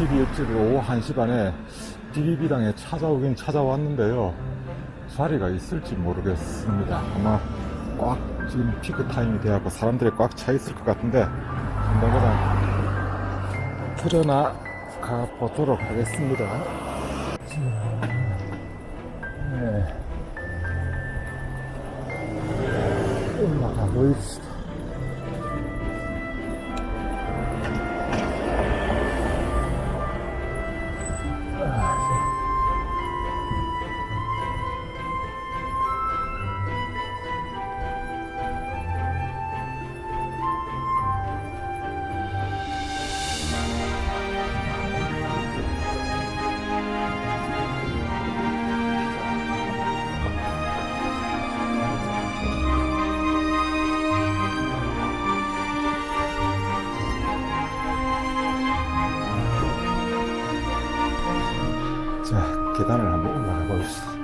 12일째 오후 1시 반에 비비비당에 찾아오긴 찾아왔는데요. 자리가 있을지 모르겠습니다. 아마 꽉 지금 피크 타임이 돼갖고 사람들이 꽉 차 있을 것 같은데 전당보다 풀어나 가 보도록 하겠습니다. 네. 올라가고 있어. 자, 계단을 한번 올라가 봅시다.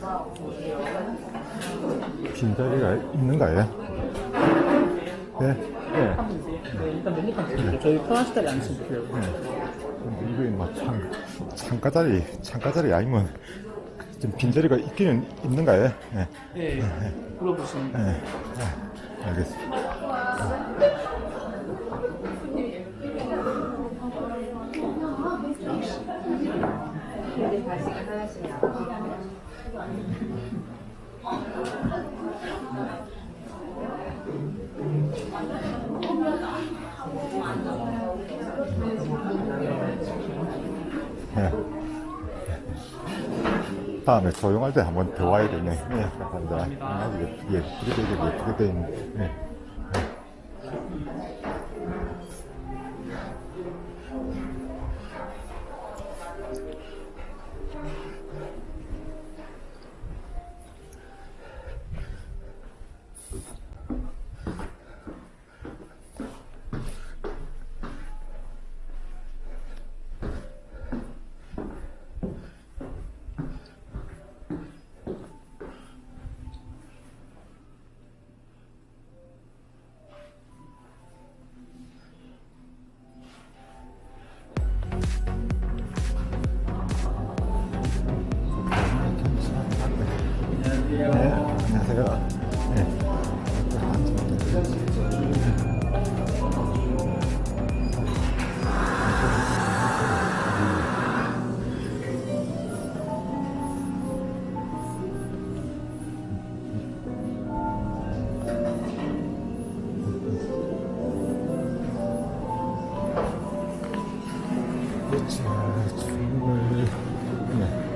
3층에 올라왔습니다. 빈자리가 있는가요? 네, 메뉴판 드릴게요. 저희 자리 앉으시면 돼요. 근데 이거 막 창, 창가 자리, 창가 자리 아니면 좀 빈자리가 있기는 있는가요? 네. 네, 물어보시면 네. 네. 알겠습니다. 다음에 조용할 때 한번 더 와야겠네. 네, 감사합니다. 아주 예쁘게, 되게 예쁘게 돼 있네. 네. 안녕하세요. 네. 자, 주물. 네.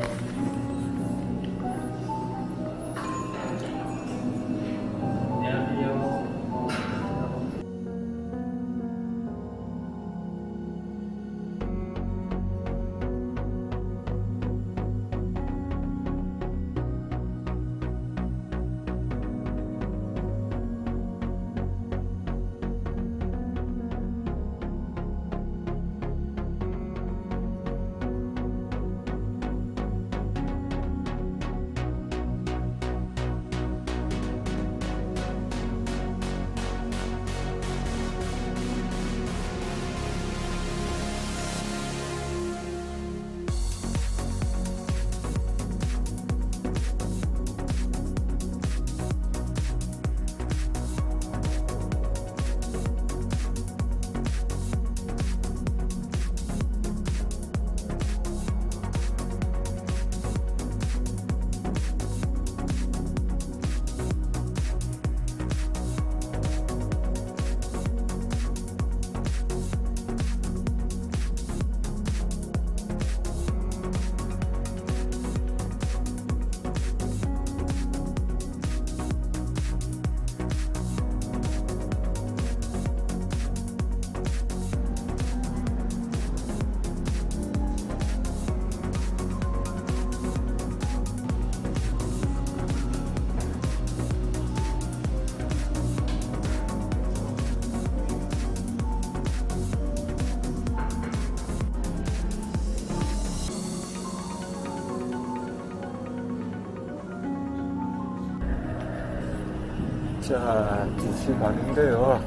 자, 2시 반인데요.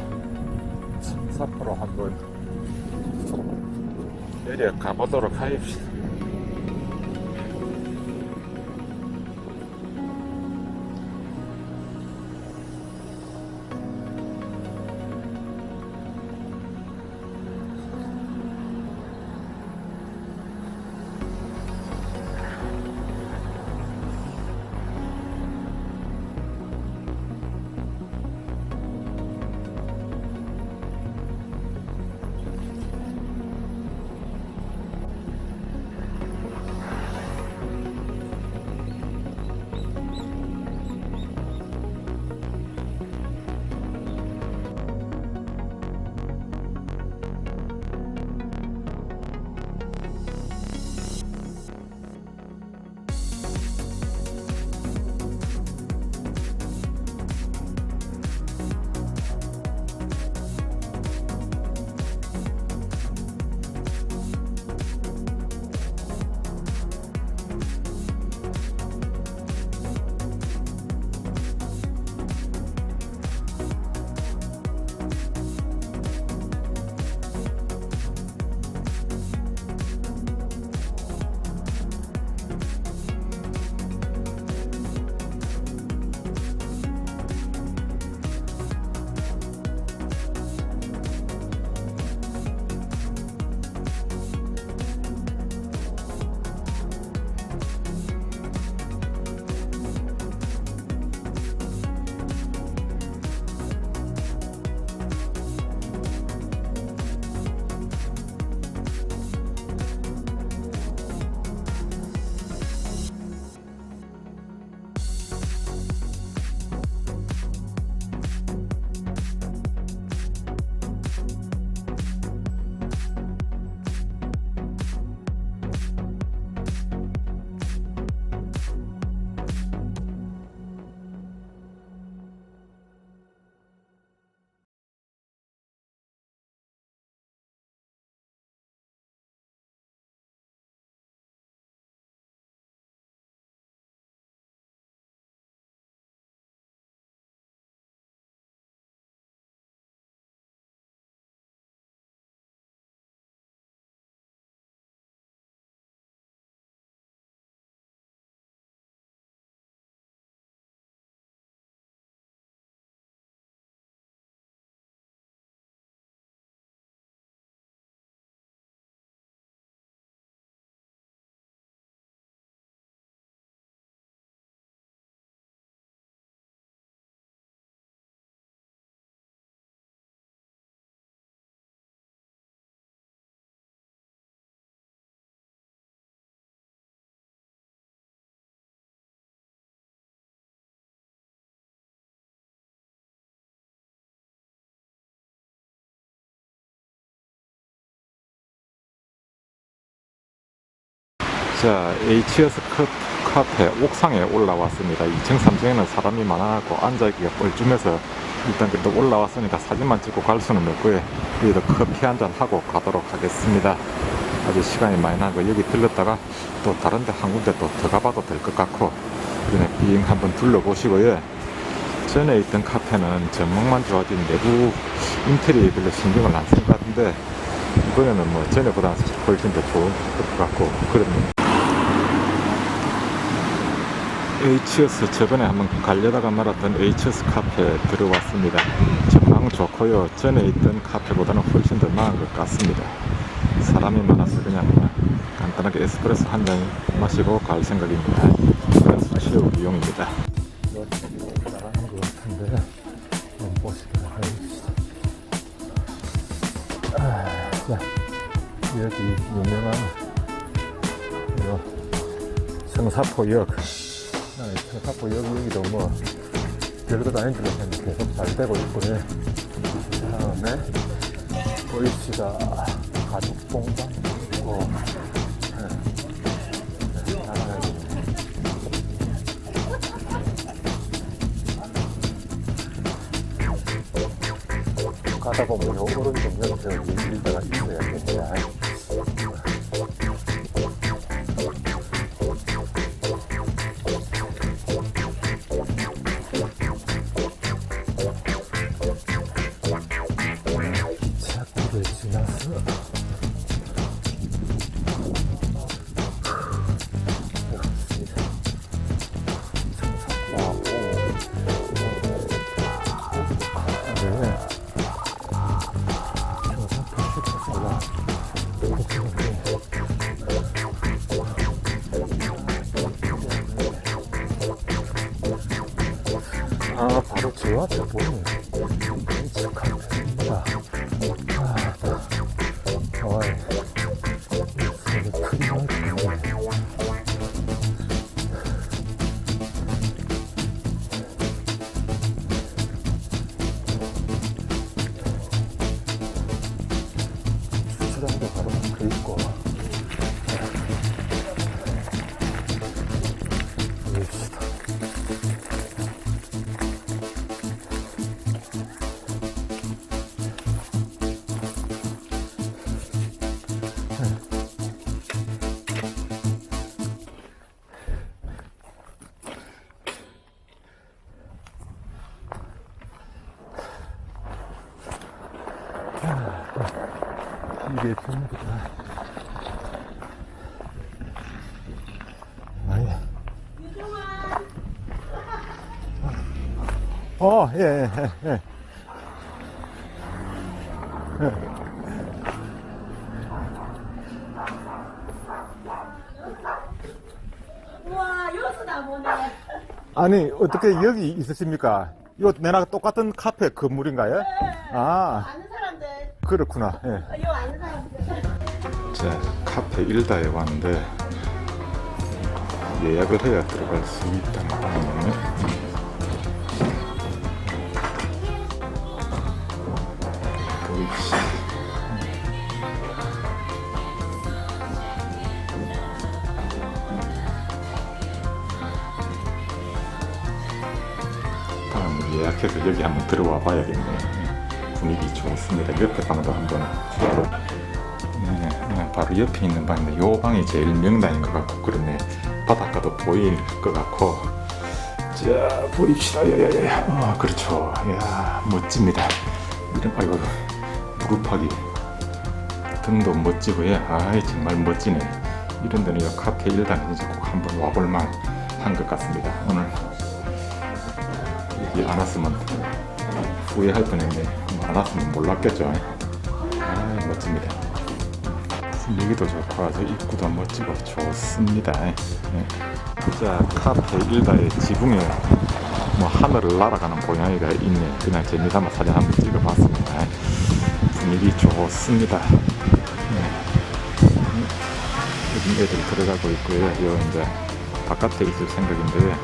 청사포로 한번 내려 가 보도록 하십시다. 자, H스 카페 옥상에 올라왔습니다. 2층, 3층에는 사람이 많아갖고 앉아있기가 뻘쭘해서 일단 그래도 올라왔으니까 사진만 찍고 갈 수는 없고요. 여기도 커피 한 잔 하고 가도록 하겠습니다. 아주 시간이 많이 나고 여기 들렀다가 또 다른 데 한 군데 또더 가봐도 될 것 같고 그냥 빙 한번 둘러보시고요. 전에 있던 카페는 전망만 좋아진 내부 인테리어에 별로 신경을 안 쓴 것 같은데 이번에는 뭐 전에보다 훨씬 더 좋은 것 같고 그럽니다. H스 저번에 한번 가려다가 말았던 H스 카페 들어왔습니다. 전망 좋고요. 전에 있던 카페보다는 훨씬 더 나은 것 같습니다. 사람이 많아서 그냥 뭐 간단하게 에스프레소 한 잔 마시고 갈 생각입니다. 그런 수치료 비용입니다. 나가는 것 같은데 한번. 아, 자, 여기 유명한 요 성사포역 아, 성사포역 여기도 뭐 별것 아닌 줄 알았는데 계속 잘 되고 있고요. 다음에 보이시다 있고 네. 네, 다음에 가다 보면 요 오른쪽 옆에 일자가 아, 바로 저 보이네. 이게 전부 다. 아니. 어, 예, 예, 예, 예. 우와 여수다 보네 아니, 어떻게 여기 있으십니까? 이거 내랑 똑같은 카페 건물인가요? 아, 아는 사람들 그렇구나. 예. 어, 요 아는 자, 카페 일다에 왔는데 예약을 해야 들어갈 수 있다는. 보이시. 다음 예약해서 여기 한번 들어와 봐야겠네. 분위기 좋습니다. 옆에 방도 한번 바로 옆에 있는 방인데 요 방이 제일 명당인 것 같고 그러네. 바닷가도 보일 것 같고. 자 보입시다. 야야야 아 그렇죠. 야 멋집니다. 이런 아이고 무릎하기. 등도 멋지고 예 아이 정말 멋지네. 이런 데는 요 카페 일당 진짜 꼭 한번 와볼만 한 것 같습니다. 오늘 여기 안 왔으면 후회할 뻔했네. 안 왔으면 몰랐겠죠. 아 멋집니다 분위기도 좋고 아주 입구도 멋지고 좋습니다. 예. 자 카페 일다의 지붕에 뭐 하늘을 날아가는 고양이가 있네. 그냥 재미삼아 사진 한번 찍어봤습니다. 분위기 좋습니다. 예. 여기 애들 들어가고 있고요. 요 이제 바깥에 있을 생각인데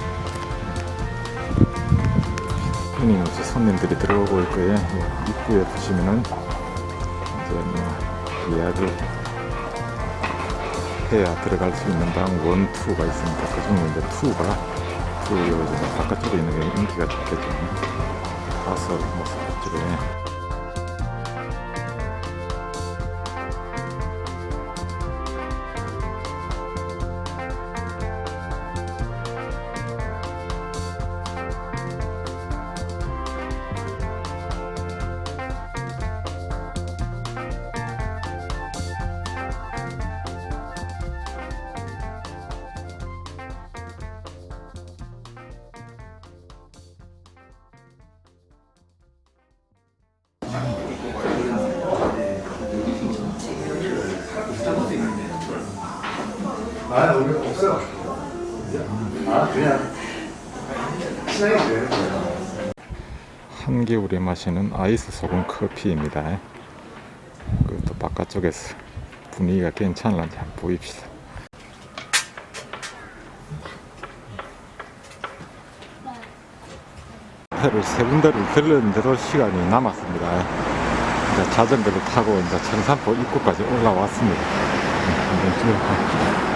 끊임없이 손님들이 들어오고 있고요. 예, 입구에 보시면은 이제 뭐 예약을 해야 들어갈 수 있는 방 원, 투가 있습니다. 그 중에 이제 투가 투 이제 바깥쪽에 있는 게 인기가 좋겠죠. 가서 뭐 사집에 아, 우리 없어요. 아, 그냥 친하게 지내는 거예요. 한겨울에 마시는 아이스 소금 커피입니다. 그것도 바깥쪽에서 분위기가 괜찮은지 한번 보입시다. 호텔을 세 군데를 들렀는데도 시간이 남았습니다. 자전거를 타고 이제 청산포 입구까지 올라왔습니다. 찍어볼게요.